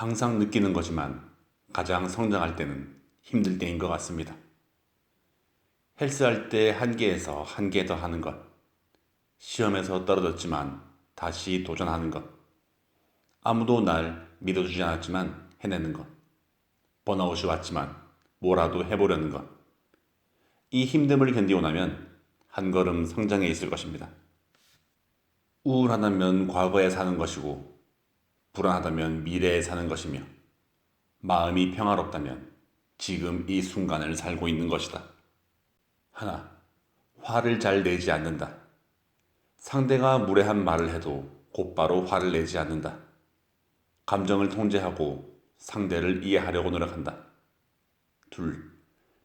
항상 느끼는 거지만 가장 성장할 때는 힘들 때인 것 같습니다. 헬스할 때한 개에서 한개더 하는 것. 시험에서 떨어졌지만 다시 도전하는 것. 아무도 날 믿어주지 않았지만 해내는 것. 번아웃이 왔지만 뭐라도 해보려는 것. 이 힘듦을 견디고 나면 한 걸음 성장해 있을 것입니다. 우울하다면 과거에 사는 것이고, 불안하다면 미래에 사는 것이며, 마음이 평화롭다면 지금 이 순간을 살고 있는 것이다. 하나, 화를 잘 내지 않는다. 상대가 무례한 말을 해도 곧바로 화를 내지 않는다. 감정을 통제하고 상대를 이해하려고 노력한다. 둘,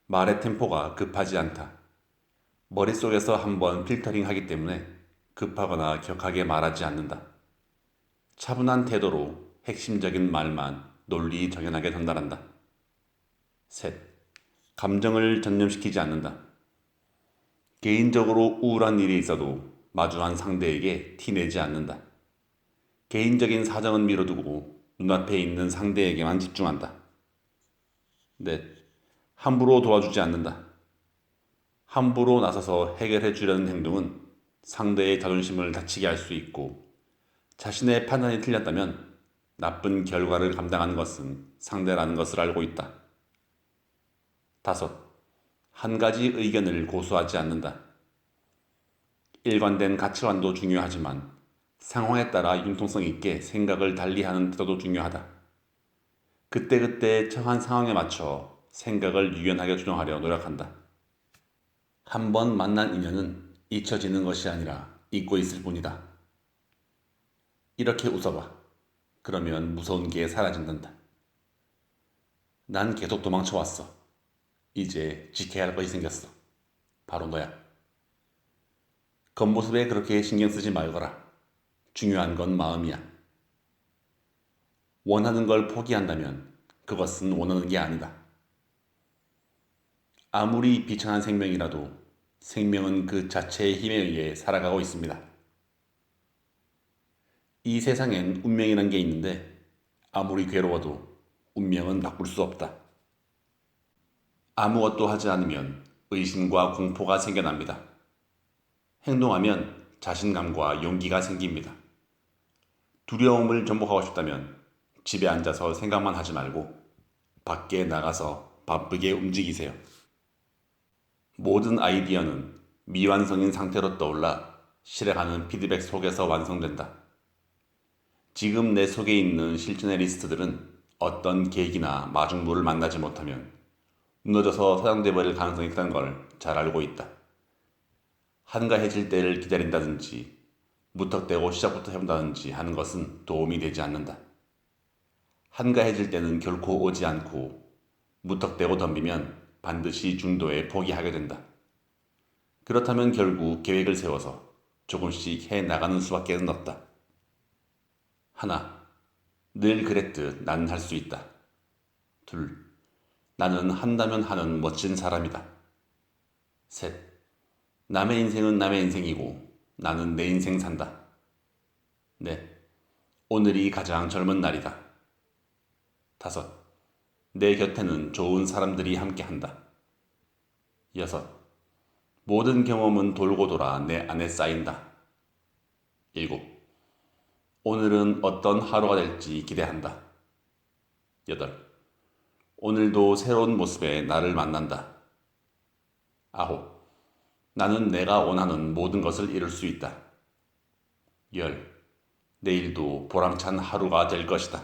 말의 템포가 급하지 않다. 머릿속에서 한번 필터링 하기 때문에 급하거나 격하게 말하지 않는다. 차분한 태도로 핵심적인 말만 논리 정연하게 전달한다. 셋, 감정을 전념시키지 않는다. 개인적으로 우울한 일이 있어도 마주한 상대에게 티내지 않는다. 개인적인 사정은 미뤄두고 눈앞에 있는 상대에게만 집중한다. 넷, 함부로 도와주지 않는다. 함부로 나서서 해결해 주려는 행동은 상대의 자존심을 다치게 할 수 있고 자신의 판단이 틀렸다면 나쁜 결과를 감당하는 것은 상대라는 것을 알고 있다. 다섯, 한 가지 의견을 고수하지 않는다. 일관된 가치관도 중요하지만 상황에 따라 융통성 있게 생각을 달리하는 태도도 중요하다. 그때그때 처한 상황에 맞춰 생각을 유연하게 조정하려 노력한다. 한 번 만난 인연은 잊혀지는 것이 아니라 잊고 있을 뿐이다. 이렇게 웃어봐. 그러면 무서운 게 사라진단다. 난 계속 도망쳐왔어. 이제 지켜야 할 것이 생겼어. 바로 너야. 겉모습에 그렇게 신경 쓰지 말거라. 중요한 건 마음이야. 원하는 걸 포기한다면 그것은 원하는 게 아니다. 아무리 비천한 생명이라도 생명은 그 자체의 힘에 의해 살아가고 있습니다. 이 세상엔 운명이란 게 있는데 아무리 괴로워도 운명은 바꿀 수 없다. 아무것도 하지 않으면 의심과 공포가 생겨납니다. 행동하면 자신감과 용기가 생깁니다. 두려움을 전복하고 싶다면 집에 앉아서 생각만 하지 말고 밖에 나가서 바쁘게 움직이세요. 모든 아이디어는 미완성인 상태로 떠올라 실행하는 피드백 속에서 완성된다. 지금 내 속에 있는 실천의 리스트들은 어떤 계기나 마중물을 만나지 못하면 무너져서 사용돼 버릴 가능성이 크다는 걸 잘 알고 있다. 한가해질 때를 기다린다든지 무턱대고 시작부터 해본다든지 하는 것은 도움이 되지 않는다. 한가해질 때는 결코 오지 않고 무턱대고 덤비면 반드시 중도에 포기하게 된다. 그렇다면 결국 계획을 세워서 조금씩 해 나가는 수밖에 없다. 하나, 늘 그랬듯 나는 할수 있다. 둘, 나는 한다면 하는 멋진 사람이다. 셋, 남의 인생은 남의 인생이고 나는 내 인생 산다. 넷, 오늘이 가장 젊은 날이다. 다섯, 내 곁에는 좋은 사람들이 함께 한다. 여섯, 모든 경험은 돌고 돌아 내 안에 쌓인다. 일곱, 오늘은 어떤 하루가 될지 기대한다. 여덟, 오늘도 새로운 모습의 나를 만난다. 아홉, 나는 내가 원하는 모든 것을 이룰 수 있다. 열, 내일도 보람찬 하루가 될 것이다.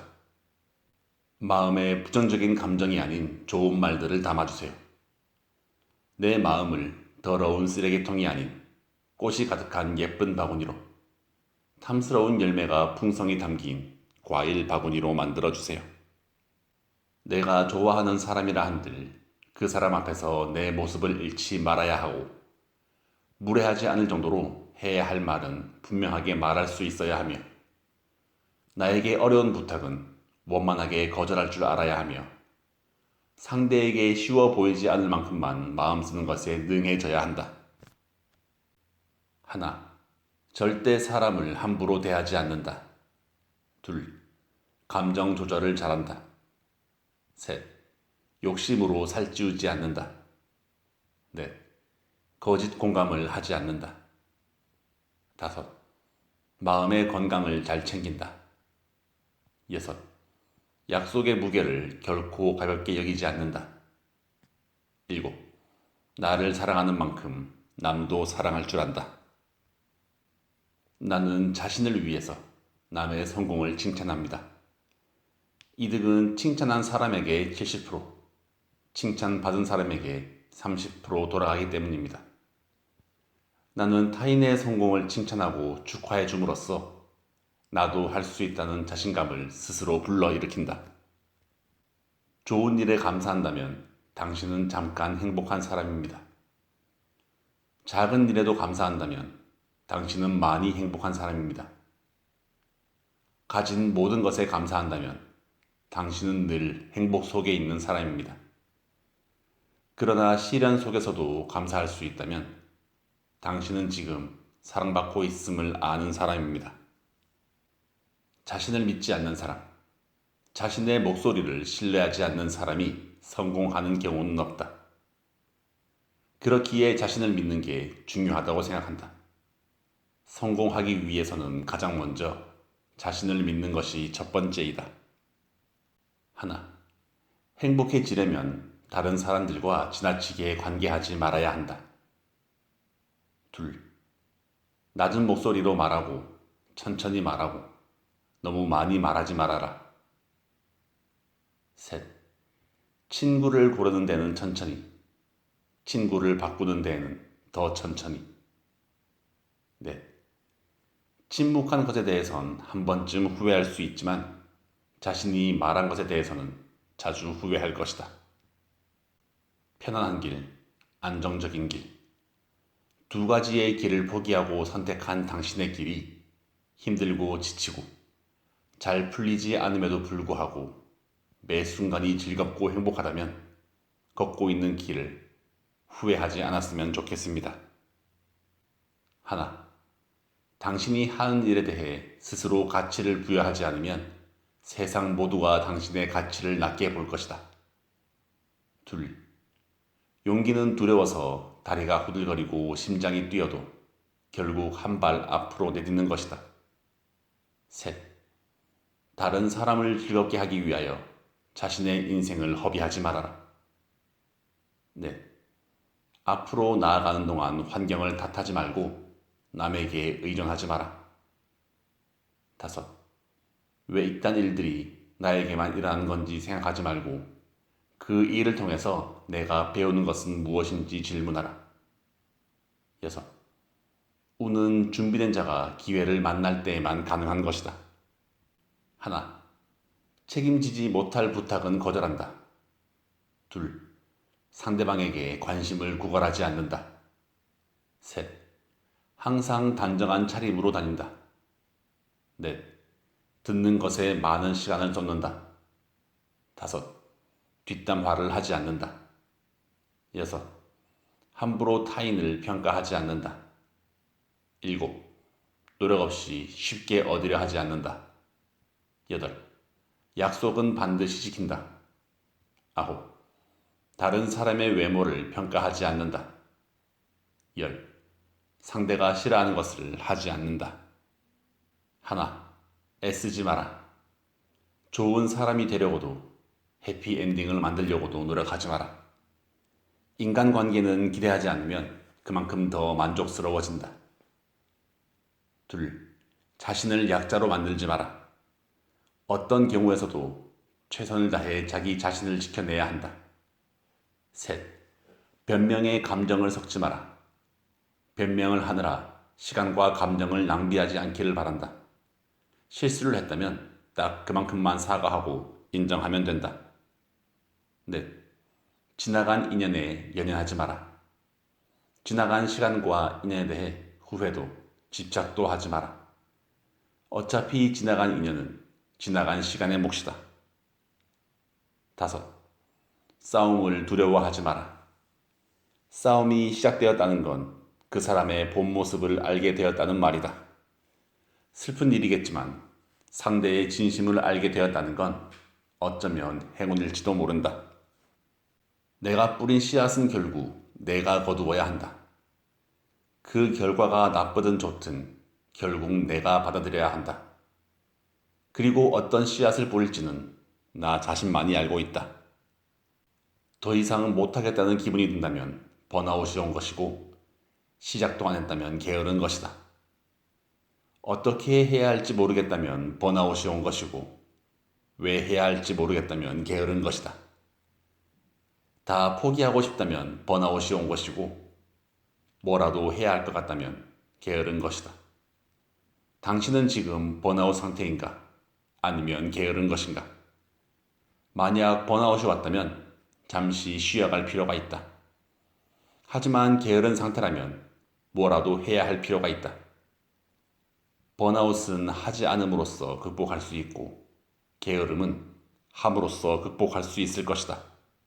마음에 부정적인 감정이 아닌 좋은 말들을 담아주세요. 내 마음을 더러운 쓰레기통이 아닌 꽃이 가득한 예쁜 바구니로 탐스러운 열매가 풍성히 담긴 과일 바구니로 만들어 주세요. 내가 좋아하는 사람이라 한들 그 사람 앞에서 내 모습을 잃지 말아야 하고 무례하지 않을 정도로 해야 할 말은 분명하게 말할 수 있어야 하며 나에게 어려운 부탁은 원만하게 거절할 줄 알아야 하며 상대에게 쉬워 보이지 않을 만큼만 마음 쓰는 것에 능해져야 한다. 하나, 절대 사람을 함부로 대하지 않는다. 둘, 감정 조절을 잘한다. 셋. 욕심으로 살찌우지 않는다. 넷. 거짓 공감을 하지 않는다. 다섯. 마음의 건강을 잘 챙긴다. 여섯. 약속의 무게를 결코 가볍게 여기지 않는다. 일곱. 나를 사랑하는 만큼 남도 사랑할 줄 안다. 나는 자신을 위해서 남의 성공을 칭찬합니다. 이득은 칭찬한 사람에게 70%, 칭찬받은 사람에게 30% 돌아가기 때문입니다. 나는 타인의 성공을 칭찬하고 축하해 줌으로써 나도 할 수 있다는 자신감을 스스로 불러일으킨다. 좋은 일에 감사한다면 당신은 잠깐 행복한 사람입니다. 작은 일에도 감사한다면 당신은 많이 행복한 사람입니다. 가진 모든 것에 감사한다면 당신은 늘 행복 속에 있는 사람입니다. 그러나 시련 속에서도 감사할 수 있다면 당신은 지금 사랑받고 있음을 아는 사람입니다. 자신을 믿지 않는 사람, 자신의 목소리를 신뢰하지 않는 사람이 성공하는 경우는 없다. 그렇기에 자신을 믿는 게 중요하다고 생각한다. 성공하기 위해서는 가장 먼저 자신을 믿는 것이 첫 번째이다. 하나, 행복해지려면 다른 사람들과 지나치게 관계하지 말아야 한다. 둘, 낮은 목소리로 말하고 천천히 말하고 너무 많이 말하지 말아라. 셋, 친구를 고르는 데는 천천히, 친구를 바꾸는 데에는 더 천천히. 넷, 침묵한 것에 대해선 한 번쯤 후회할 수 있지만 자신이 말한 것에 대해서는 자주 후회할 것이다. 편안한 길, 안정적인 길. 두 가지의 길을 포기하고 선택한 당신의 길이 힘들고 지치고 잘 풀리지 않음에도 불구하고 매 순간이 즐겁고 행복하다면 걷고 있는 길을 후회하지 않았으면 좋겠습니다. 하나. 당신이 하는 일에 대해 스스로 가치를 부여하지 않으면 세상 모두가 당신의 가치를 낮게 볼 것이다. 둘. 용기는 두려워서 다리가 후들거리고 심장이 뛰어도 결국 한 발 앞으로 내딛는 것이다. 셋. 다른 사람을 즐겁게 하기 위하여 자신의 인생을 허비하지 말아라. 넷. 앞으로 나아가는 동안 환경을 탓하지 말고 남에게 의존하지 마라. 다섯. 왜 이딴 일들이 나에게만 일어나는 건지 생각하지 말고 그 일을 통해서 내가 배우는 것은 무엇인지 질문하라. 여섯. 운은 준비된 자가 기회를 만날 때에만 가능한 것이다. 하나. 책임지지 못할 부탁은 거절한다. 둘. 상대방에게 관심을 구걸하지 않는다. 셋. 항상 단정한 차림으로 다닌다. 넷. 듣는 것에 많은 시간을 쏟는다. 다섯. 뒷담화를 하지 않는다. 여섯. 함부로 타인을 평가하지 않는다. 일곱. 노력 없이 쉽게 얻으려 하지 않는다. 여덟. 약속은 반드시 지킨다. 아홉. 다른 사람의 외모를 평가하지 않는다. 열. 상대가 싫어하는 것을 하지 않는다. 하나, 애쓰지 마라. 좋은 사람이 되려고도 해피엔딩을 만들려고도 노력하지 마라. 인간관계는 기대하지 않으면 그만큼 더 만족스러워진다. 둘, 자신을 약자로 만들지 마라. 어떤 경우에서도 최선을 다해 자기 자신을 지켜내야 한다. 셋, 변명의 감정을 섞지 마라. 변명을 하느라 시간과 감정을 낭비하지 않기를 바란다. 실수를 했다면 딱 그만큼만 사과하고 인정하면 된다. 넷. 지나간 인연에 연연하지 마라. 지나간 시간과 인연에 대해 후회도 집착도 하지 마라. 어차피 지나간 인연은 지나간 시간의 몫이다. 다섯. 싸움을 두려워하지 마라. 싸움이 시작되었다는 건 그 사람의 본 모습을 알게 되었다는 말이다. 슬픈 일이겠지만 상대의 진심을 알게 되었다는 건 어쩌면 행운일지도 모른다. 내가 뿌린 씨앗은 결국 내가 거두어야 한다. 그 결과가 나쁘든 좋든 결국 내가 받아들여야 한다. 그리고 어떤 씨앗을 뿌릴지는 나 자신만이 알고 있다. 더 이상 못하겠다는 기분이 든다면 번아웃이 온 것이고 시작도 안 했다면 게으른 것이다. 어떻게 해야 할지 모르겠다면 번아웃이 온 것이고 왜 해야 할지 모르겠다면 게으른 것이다. 다 포기하고 싶다면 번아웃이 온 것이고 뭐라도 해야 할 것 같다면 게으른 것이다. 당신은 지금 번아웃 상태인가? 아니면 게으른 것인가? 만약 번아웃이 왔다면 잠시 쉬어갈 필요가 있다. 하지만 게으른 상태라면 뭐라도 해야 할 필요가 있다. 번아웃은 하지 않음으로써 극복할 수 있고 게으름은 함으로써 극복할 수 있을 것이다.